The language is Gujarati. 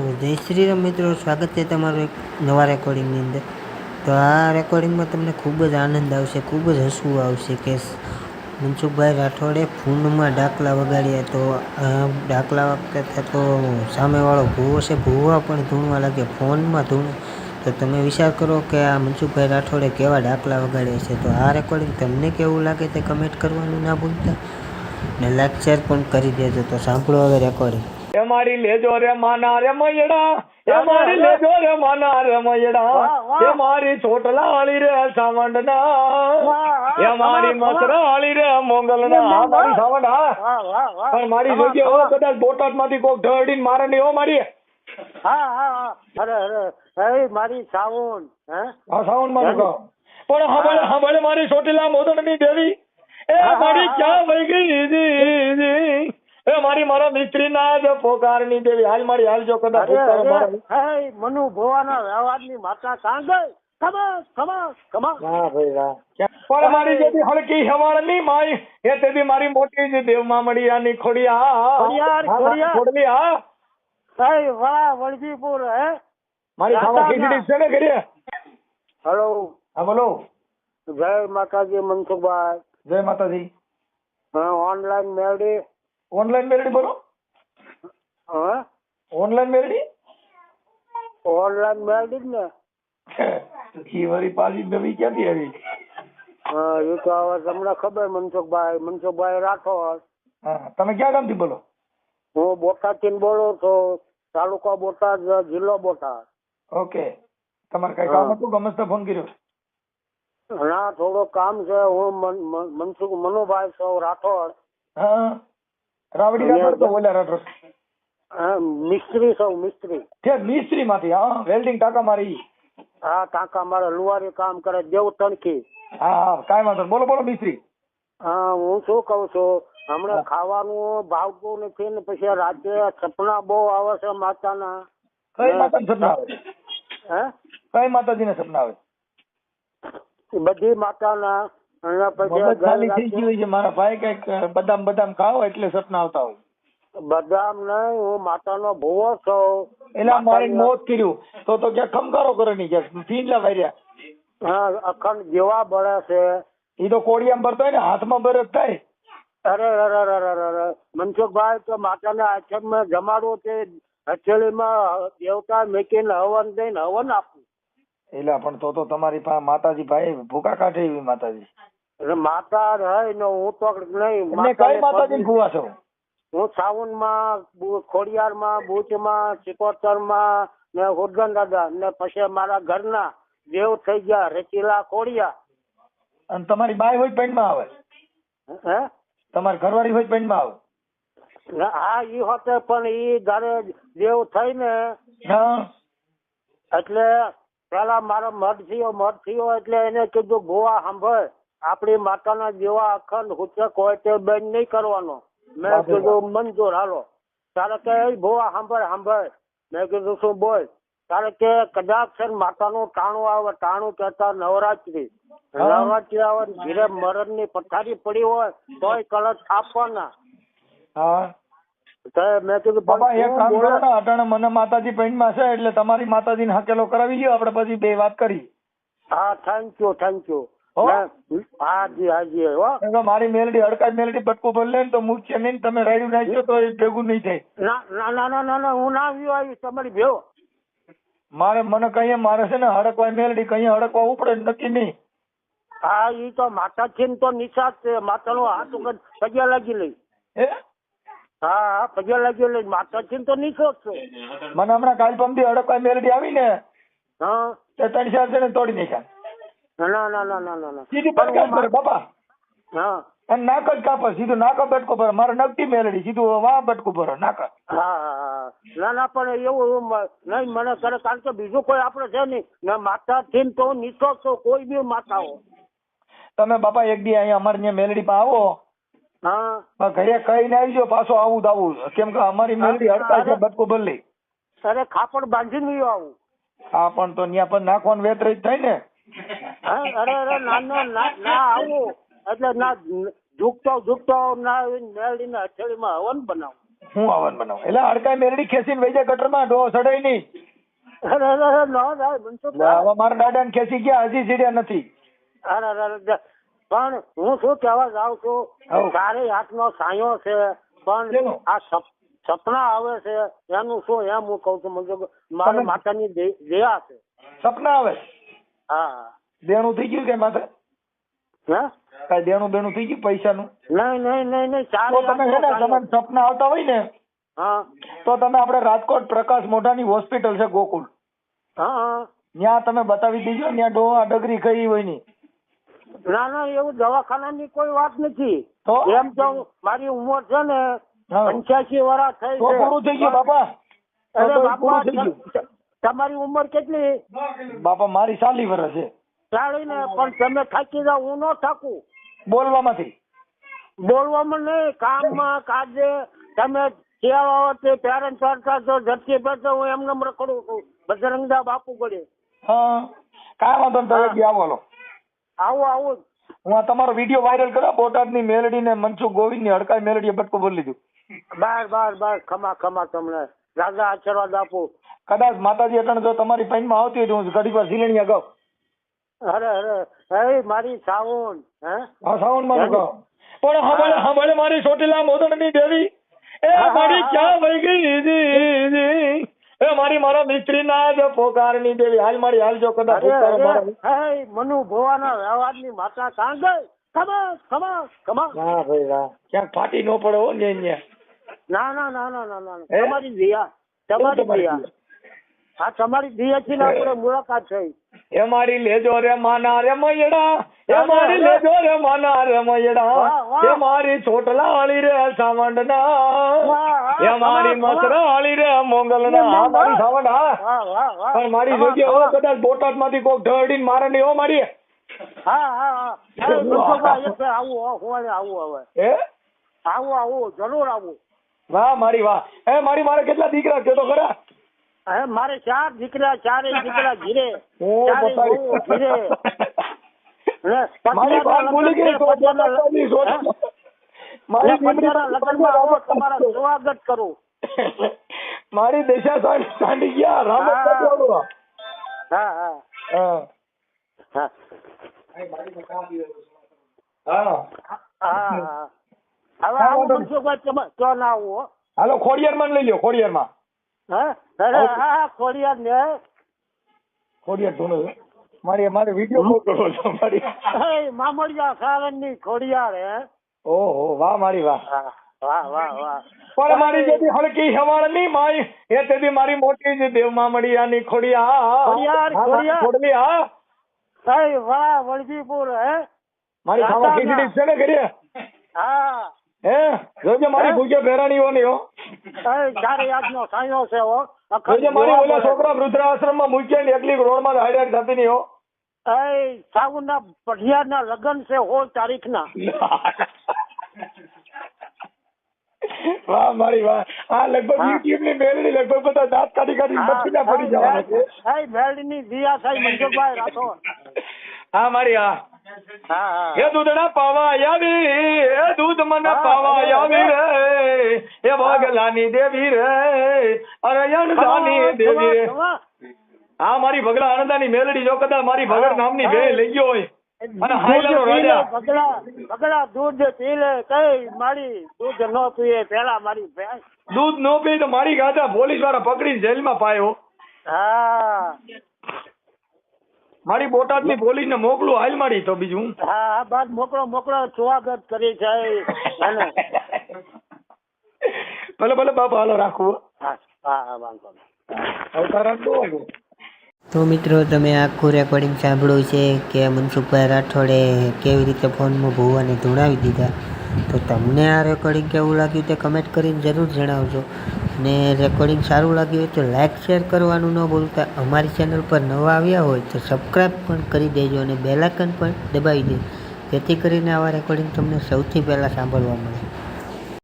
તો જય શ્રી રામ મિત્રો, સ્વાગત છે તમારું એક નવા રેકોર્ડિંગની અંદર. તો આ રેકોર્ડિંગમાં તમને ખૂબ જ આનંદ આવશે, ખૂબ જ હસવું આવશે કે મનસુખભાઈ રાઠોડે ફૂંડમાં ડાકલા વગાડ્યા તો ડાકલા વખતે તો સામેવાળો ભૂવો છે, ભૂવા પણ ધૂણવા લાગે ફોનમાં ધૂણ. તો તમે વિચાર કરો કે આ મનસુખભાઈ રાઠોડે કેવા ડાકલા વગાડ્યા છે, તો આ રેકોર્ડિંગ તમને કેવું લાગે તે કમેન્ટ કરવાનું ના ભૂલતા. ને લાઈક શેર પણ કરી દેજો, તો સાંભળો હવે રેકોર્ડિંગ એ મારી લેજો રે માના રે મયડા. એ મારી લેજો રે માના રે મયડા. એ મારી ચોટલાળી રે સાવંડના. એ મારી મસરાળી રે મોંગલના. આ મારી સાવંડ. પણ મારી જગ્યા હો કદાચ બોટાદમાંથી કોક ઢળડીને મારે નહીં હો મારી. હા હા અરે અરે મારી સાવણ હે? હા સાવંડમાં કહો? પણ હમણે હમણે મારી ચોટીલા મોદણની દેવી. એ મારી ક્યાં વહી ગઈ. એ મારી મારા મિત્રી ના જ પોકારની દેવી. હાલ મારી હાલ જો અરે પોકાર મારે મનુ ભોવાના વ્યવહારની માતા કાં ગઈ ખમા ખમા ખમા વાહ ભાઈ વાહ. પણ મારી જેથી હલકી હવાળની માઈ એ તેથી મારી મોટી જ દેવ મામડિયાની ખોડિયા ખોડિયા ખોડિયા હે વાહ વળગીપુર હે? મારી ખાવા ખીચડી છે ને ઘરે? હેલો. હા બોલો. જય માતાજી મનસુખભાઈ. જય માતાજી. હા ઓનલાઈન મેળવી. ઓનલાઈન મેરડી બોલો? હા. ઓનલાઈન મેરડી ઓનલાઈન મેરડી ને. ઈ વરી પાછી નવી ક્યાંથી આવી? હા એ તો હવે તમને ખબર મનસુખભાઈ મનસુખભાઈ રાખો હા તમે ક્યાં ગામથી બોલો? હું બોટાદથી બોલું છું તાલુકા બોટાદ જિલ્લો બોટાદ. ઓકે. તમારે કઈ. કામ હતું ગમસ્તે ફોન કર્યો? ના થોડું કામ છે હું મન- મન- મનસુખ મનુભાઈ સૌ રાઠોડ. હા. રાવડી રાઠોડ તો ઓલા રાઠોડ. હા, મિસ્ત્રી માંથી હા વેલ્ડિંગ ટાંકા મારી. હા ટાંકા મારે લુવારી કામ કરે દેવ તણકી હા હા કાંઈ વાંધો બોલો બોલો મિસ્ત્રી. હા હું શું કહું છું? હમણાં ખાવાનું ભાવતું નથી ને પછી રાતે સપના બહુ આવે છે માતાના. કઈ માતા સપના આવે? હે? કઈ માતાજીના સપના આવે? બધી માતાના. મગજ ખાલી થઈ ગયું છે મારા ભાઈ કંઈક બદામ બદામ ખાઓ એટલે સપના આવતા હોય. બદામ નહીં હું માતાનો ભૂવો છું. એટલે આ મોત કર્યું. તો તો ક્યાંક ખમકારો કરે નહીં ક્યાંક ફીંડલા વાર્યા હા અખંડ જેવા બળે છે. એ તો કોડિયામાં ભરતો હોય ને હાથમાં ભરે થાય. અરે અરે અરે અરે અરે મનસુખભાઈ તો માતાના આશ્રમમાં જમાડવો તે હથેળીમાં દેવતા મૂકીને હવન દઈને હવન આપવું એટલે પણ તો તો તમારી પાસે માતાજી ભાઈ ભૂકા કાઢે એવી માતાજી. એટલે માતા રહી ને હું તો નહીં એમને કઈ માતાજી ભૂવા છો હું સાવનમાં બુ- માં ભૂતમાં સિકોતરમાં ને ઉદગન દાદા ને પછી મારા ઘરના દેવ થઈ ગયા રેચીલા ખોડિયા. અને તમારી બાય હોય પેન્ટમાં આવે? હે? તમારી ઘરવાળી હોય પેન્ટમાં આવે? હા ઈ હોતે પણ ઈ ઘરે દેવ થઈને ને એટલે પેલા મારો મઢ થયો મઢ થયો એટલે એને કીધું ગોવા સાંભળ. આપણી માતાના જેવા અખંડ હુચક હોય તે બેન નહીં કરવાનો. મેં કીધું મંજૂર હાલો. તારે કે ભોવા સાંભળ સાંભળ મેં કીધું શું બોલ? તારે કે કદાચ છે માતાનું ટાણું આવે ટાણું કહેતા નવરાત્રી. નવરાત્રી આવે ઘીરે મરણની પથારી પડી હોય તોય કલશ આપવાના. હા. મેં કીધું બાબા એક કામ કરો ને અટાણે મને માતાજી પેન્ટમાં છે એટલે તમારી માતાજીને હાકેલો કરાવી લ્યો આપણે પછી બે વાત કરી. હા થેન્ક યુ થેન્ક યુ મારી મેલડી હડકાઈ મેલડી બટકું ભરી લે ને તો મૂકશે નહીં તમે રાયડું નાખશો તો એ ભેગું નહીં થાય. ના ના ના ના ના ના હું ના આવ્યો આવી તમારી ભેવ. મારે મને કહીએ મારે છે ને હડકવાય મેલડી કહીએ હડકવા ઉપડે નક્કી નહીં. હા ઈ તો માતા છે ને તો નિશાદ છે માતાનો હાથ ઉપર પગ્યા લાગી લઈ. હે? હા પગ્યા લાગી લઈ માતા છે ને તો નિશાદ છે. મને હમણાં કાલ પંપી હડકવાય મેલડી આવી ને હા. તે ત્રણ ચાર જણ તોડી નાખ્યા. ના ના ના ના ના ના સીધી પણ પટકાઈ બાપા. હા. અને નાક જ કાપે સીધું નાક બટકો ભરે મારે નકટી મેલડી સીધું વાહ બટકું ભરે નાક હા ના ના પણ એવું નહીં મને કરે કારણ કે બીજું કોઈ આપણે છે નહીં. ને માતા થી તો નિશાસ છો કોઈ બી માતાઓ તમે બાપા એક દી અહીંયા અમારે ત્યાં મેલડી માં આવો. હા. ઘરે ઘરે કહીને આવજો પાછો આવું જ આવું. કેમ કે અમારી મેલડી હડતા છે બટકું ભરલી અરે ખાપડ બાંધીને આવું. હા પણ તો ત્યાં પણ નાખવાનું વેતરી જ થાય ને. અરે અરે ના ના ના ના આવું. એટલે ના ઝૂકતો ઝૂકતો ના આવીને હથેળી માં હવન બનાવ. હું હવન બનાવ? એટલે હડકાઈ મેરડી ખેંચીને વહી ગટરમાં ડો સડાઈ નહીં. અરે અરે ના ન થાય હવે મારા દાદાને ખેંચી ગયા હજી સીડ્યા નથી. અરે અરે પણ હું શું કહેવા જાઉં છું? તારે હાથ નો સાયો છે પણ આ સપ- સપના આવે છે એનું શું એમ હું કઉ છું મારે માતાની દયા છે. સપના આવે? હા. દેણું થઈ ગયું કે માથે હે? કઈ દેણું બેણું થઈ ગયું પૈસાનું? નહીં નહીં નહીં નહીં તમે છે ને સપના આવતા હોય ને હા. તો તમે આપણે રાજકોટ પ્રકાશ મોઢાની હોસ્પિટલ છે ગોકુળ. હા ત્યાં તમે બતાવી દેજો ત્યાં ડોહા ડગરી કઈ હોયની. ના ના એવું દવાખાનાની કોઈ વાત નથી. તો? એમ તો મારી ઉંમર છે ને. પંચ્યાસી વર્ષ થઈ છે. પૂરું થઈ ગયું બાપા પૂરું થઈ ગયું. તમારી ઉંમર કેટલી? બાપા મારી સાલી વર્ષ છે. ચાલી ને પણ તમે થાકી જાવ હું ન થાકું. બોલવામાંથી. બોલવામાં નહીં કામમાં કાજે. તમે સેવા તે પેરેન્ટ કરતા તો ઝટકી પડતો હું એમને એમ રખડું છું. બજરંગદા બાપુ ગળે હા કાંઈ વાંધો તમે બી આવો લો. આવું આવું હું તમારો વીડિયો વાયરલ કર્યો બોટાદની મેલડી ને મનસુખ ગોવિંદની હડકાઈ મેલડી બટકો બોલી લીધું બાર બાર બાર ખમા ખમા તમને. રાજા આશીર્વાદ આપું. કદાચ માતાજી અટણ જો તમારી પાઈનમાં આવતી હોય તો હું ઘડી પર ઝીલણીયા અગાઉ અરે અરે એ મારી સાવણ હે? હા સાવનમાં ગાઉં? પણ હમણે હમણે મારી ચોટીલા મોદણની દેવી. એ મારી ક્યાં વહી ગઈ? જી, જી. એ મારી મારા મિસ્ત્રી જ પોકારની દેવી. હાલ મારી હાલ જો કદાચ મનુ ભોવાના વ્યવહારની માતા કાં ગઈ? ભાઈ ક્યાંક ફાટી ન પડે હો. ના ના ના ના ના ના. તમારી દિયા તમારી દિયા હા તમારી ને આપણે મુલાકાત થઈ. એ મારી લેજો રે માના રે મયડા. એ મારી લેજો રે માના રે મયડા. એ મારી છોટલા વાળી રે સાવંડ ના એ મારી. મસરા વાળી રે મોગલ. ના મારી સાવંડ હા. પણ મારી ખમા, ઓ કદાચ બોટાદમાંથી કોક ઢળડીને મારે નહીં હો મારી. હા હા હા. આવું હો, હું અહીંયા આવું હવે. હે? આવું આવું જરૂર આવું. વાહ મારી વાહ. એ મારી મારે કેટલા દીકરા છે તો ખરા? મારે ચાર દીકરા ચારે દીકરા ઘીરે ઘીરે. સ્વાગત કરું. મારી દિશા સાંડી ગયા રામ હા. હા હા. હા. હવે આવું તમે ના આવું હો? ખોડિયાર માં લઈ લ્યો અરે હા હા ખોડિયાર ને. ખોડિયાર છે. મારી મારે વીડિયો મોકલો છો મારી મામડિયા સાવનની ખોડિયાર હે? ઓહો વાહ મારી વાહ. વાહ વાહ વાહ. પણ મારી જેથી હલકી હવાળની માય એ તેથી મારી મોટી જે દેવ મામડિયાની ખોડિયા ખોડિયાર, હા, ખોડિયાર. ખોડલી હા. વાહ વલભીપુર હે? મારી ખાવા દાદાના. ખીચડી છે ને કરીએ હા. હે જોજે મારી? ભૂજે ભેરાણીઓની હો. ચારે સાયો છે હો. મારી ઓલા. છોકરા વૃદ્ધાશ્રમમાં મૂક્યા ને એકલી રોડમાં હાઈડેક થતી નહીં હો. હે સાવનના પઢિયારના લગ્ન છે સોળ તારીખના. વાહ મારી વાહ. આ લગભગ યુટ્યુબની મેલડી લગભગ બધા દાંત કાઢી કાઢી બચીના પડી જવાના છે. હે મેળની દિયા સાહેબ મંજુરભાઈ રાઠોડ. હા મારી હા. હા હા દૂધના પાવા આવી એ દૂધ મને હા, પાવા આવી રે. એ ભગલાની દેવી રે અરે અણદાની દેવી રે. હા. મારી ભગલા અણદાની મેલડી જો કદાચ મારી ભગર હા, નામની હા. બે લઈ ગયો હોય. અને હાઈલાનો રાજા. ભગલા ભગલા દૂધ પી લે કઈ મારી દૂધ ન પીએ પેલા મારી ભેંસ. દૂધ નો પી તો મારી ગાતા પોલીસવાળા પકડીને જેલમાં પાયો. હા. મારી બોટાદની પોલીસ ને મોકલું હાલ મારી તો બીજું. હા હા બાદ મોકલો મોકલો સ્વાગત કરી જાય અને ભલે ભલે બાપા હાલો રાખવું હા. હા વાંધો નહીં. તો તો મિત્રો તમે આખું રેકોર્ડિંગ સાંભળ્યું છે કે મનસુખભાઈ રાઠોડે કેવી રીતે ફોનમાં ભૂવાને ધૂણાવી દીધા? તો તમને આ રેકોર્ડિંગ કેવું લાગ્યું તે કમેન્ટ કરીને જરૂર જણાવજો. અને રેકોર્ડિંગ સારું લાગ્યું હોય તો લાઇક શેર કરવાનું ન ભૂલતા. અમારી ચેનલ પર નવા આવ્યા હોય તો સબસ્ક્રાઈબ પણ કરી દેજો અને બેલાકન પણ દબાવી દેજો જેથી કરીને આવા રેકોર્ડિંગ તમને સૌથી પહેલાં સાંભળવા મળે.